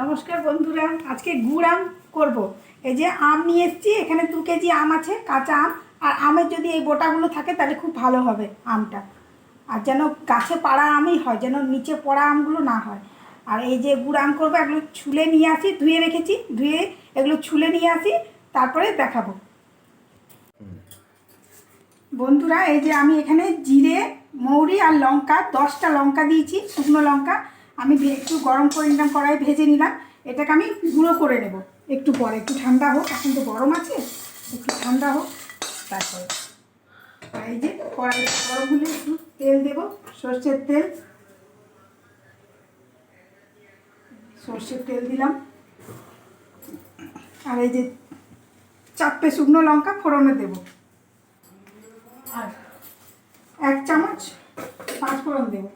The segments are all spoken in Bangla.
নমস্কার বন্ধুরা, আজকে গুড় আম করব। এই যে আম নিয়ে এসেছি, এখানে দু কেজি আম আছে, কাঁচা আম। আর আমের যদি এই বোটাগুলো থাকে, তাহলে খুব ভালো হবে আমটা। আর যেন গাছে পাড়া আমই হয়, যেন নিচে পড়া আমগুলো না হয়। আর এই যে গুড় আম করব, এগুলো ছুলে নিয়ে আসি, ধুয়ে রেখেছি, ধুয়ে এগুলো ছুলে নিয়ে আসি, তারপরে দেখাবো। বন্ধুরা, এই যে আমি এখানে জিরে, মৌরি আর লঙ্কা, দশটা লঙ্কা দিয়েছি, শুকনো লঙ্কা। আমি একটু গরম করে নিলাম কড়াই ভেজে নিলাম। এটাকে আমি গুঁড়ো করে নেব। একটু পরে, একটু ঠান্ডা হোক। এখন তো গরম আছে, একটু ঠান্ডা হোক, তারপরে। আর এই যে কড়াই গরম হলে একটু তেল দেব, সর্ষের তেল। সর্ষের তেল দিলাম। আর এই যে চারটে শুকনো লঙ্কা ফোড়নে দেবো। আর এক চামচ পাঁচ ফোড়ন দেব।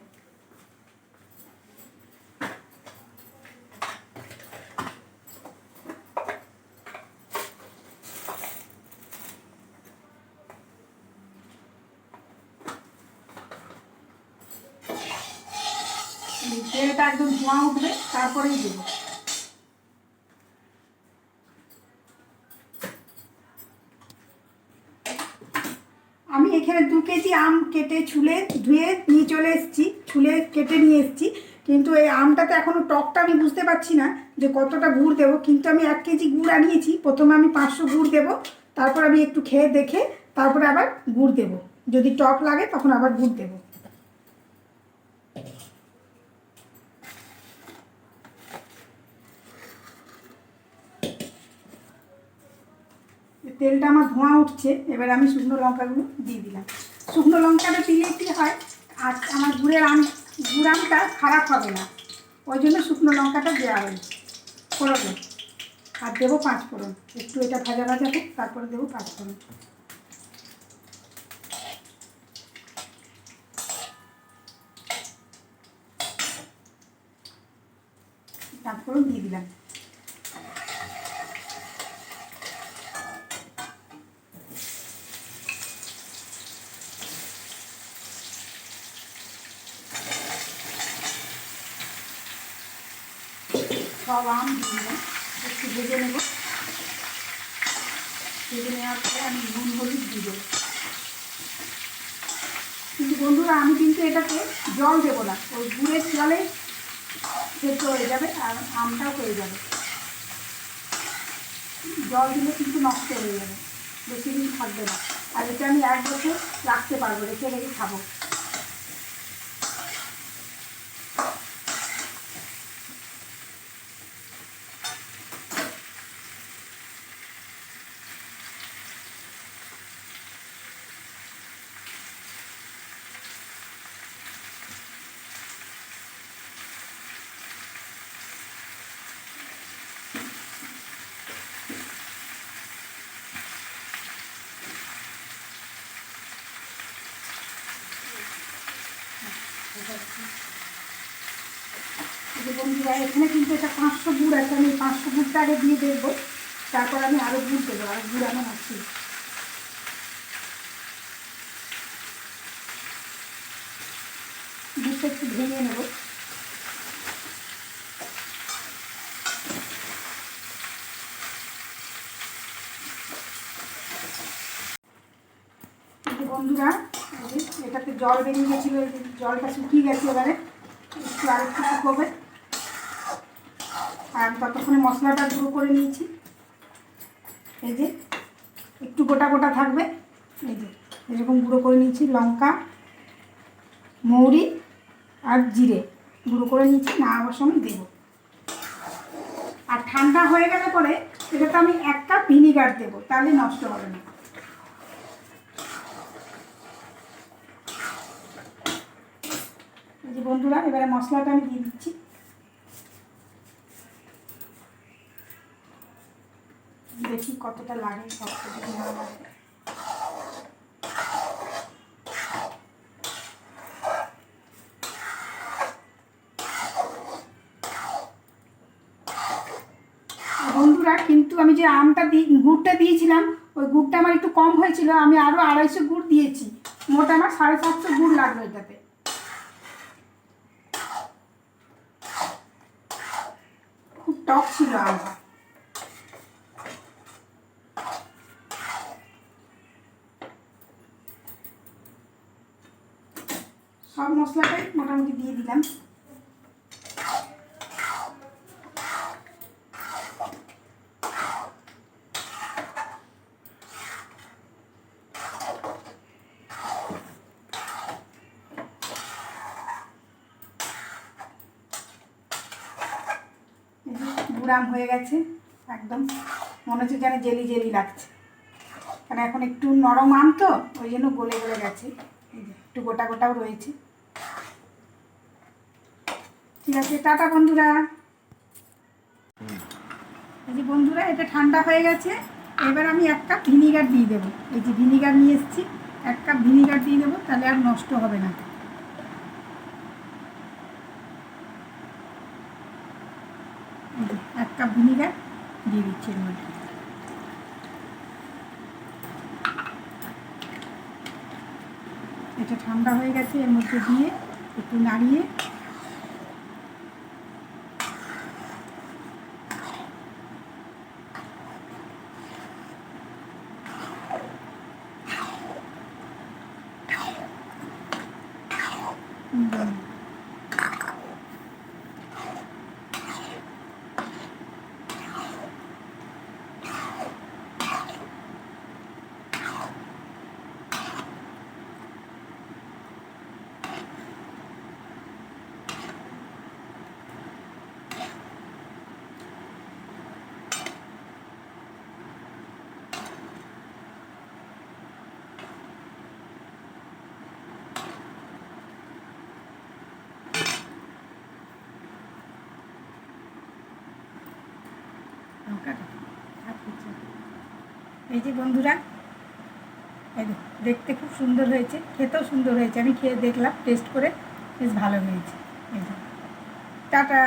তেলটা একদম ধোঁয়া উঠবে, তারপরেই দেবো। আমি এখানে দু কেজি আম কেটে ছুলে ধুয়ে নিয়ে চলে এসেছি, ছুলে কেটে নিয়ে এসেছি। কিন্তু এই আমটাতে এখনও টকটা আমি বুঝতে পারছি না যে কতটা গুড় দেবো। কিন্তু আমি এক কেজি গুড় আনিয়েছি, প্রথমে আমি পাঁচশো গুড় দেবো, তারপর আমি একটু খেয়ে দেখে তারপরে আবার গুড় দেবো। যদি টক লাগে তখন আবার গুড় দেবো। তেলটা আমার ধোঁয়া উঠছে, এবার আমি শুকনো লঙ্কাগুলো দিয়ে দিলাম। শুকনো লঙ্কাটা দিলে কি হয়, আর আমার গুড়ের আম, গুড় আমটা খারাপ হবে না। ওই জন্য শুকনো লঙ্কাটা দেওয়া হয়েছে ফোড়নে আর দেবো পাঁচ ফোড়ন, একটু এটা ভাজা ভাজা হোক, তারপরে দেবো পাঁচ ফোড়ন। ফোড়ন দিয়ে দিলাম। সব আম দিয়ে একটু ভেজে নেব। ভেজে নেওয়ার পরে আমি নুন হলুদ দেবো। কিন্তু বন্ধুরা, আমি কিন্তু এটাকে জল দেবো না। ওই গুড়ের জলে সেদ্ধ হয়ে যাবে আর আমটাও হয়ে যাবে। জল দিলে কিন্তু নষ্ট হয়ে যাবে। বেশি দিন থাকবে না। আর এটা আমি এক বছর রাখতে পারব, রেখে রেখে খাব। বন্ধুরা, এখানে কিন্তু এটা পাঁচশো গুড় আছে, আমি পাঁচশো গুড়টা আগে দিয়ে দেখব। তারপর আমি আরও গুড় দেবো, আর গুড় আমার আছে। গুড়টা একটু ভেঙে নেব। বন্ধুরা এটাতে জল বেরিয়ে গেছিল জলটা শুকিয়ে গেছে এবারে, একটু আর একটু শুকোবে। আর ততক্ষণে মশলাটা গুঁড়ো করে নিয়েছি। এই যে, একটু গোটা গোটা থাকবে। এই যে, এরকম গুঁড়ো করে নিয়েছি লঙ্কা, মৌরি আর জিরে। গুঁড়ো করে নিয়েছি, না আবার সময় দেবো। আর ঠান্ডা হয়ে গেলে পরে এটাতে আমি এক কাপ ভিনিগার দেবো, তাহলে নষ্ট হবে না। যে বন্ধুরা, এবারে মশলাটা আমি দিয়ে দিচ্ছি। দেখি কতটা লাগে সব কিছু দেওয়া লাগে। বন্ধুরা, কিন্তু আমি যে আমটা দিই গুড়টা দিয়েছিলাম, ওই গুড়টা আমার একটু কম হয়েছিল, আমি আরও আড়াইশো গুড় দিয়েছি। মোট আমার সাড়ে সাতশো গুড় লাগবে এটাতে খুব টক ছিল আমার সব মশলাটাই মোটামুটি দিয়ে দিলাম এই বুড়াম হয়ে গেছে, একদম। মনে হচ্ছে যেন জেলি জেলি লাগছে। কারণ এখন একটু নরম আম তো, ওই জন্য গলে গলে গেছে। একটু গোটা গোটাও রয়েছে। ঠিক আছে, টাটা বন্ধুরা। এই যে বন্ধুরা, এটা ঠান্ডা হয়ে গেছে। এবার আমি এক কাপ ভিনিগার দিয়ে দেবো। এই যে ভিনিগার নিয়ে এসেছি, এক কাপ ভিনিগার দিয়ে দেবো, তাহলে আর নষ্ট হবে না এই যে এক কাপ ভিনিগার দিয়ে দিচ্ছি এর মধ্যে এটা ঠান্ডা হয়ে গেছে, এর মধ্যে দিয়ে একটু নাড়িয়ে হুম। এই যে বন্ধুরা এই দেখো, দেখতে খুব সুন্দর হয়েছে খেতেও সুন্দর হয়েছে। আমি খেয়ে দেখলাম টেস্ট করে বেশ ভালো হয়েছে। এই যে টাটা।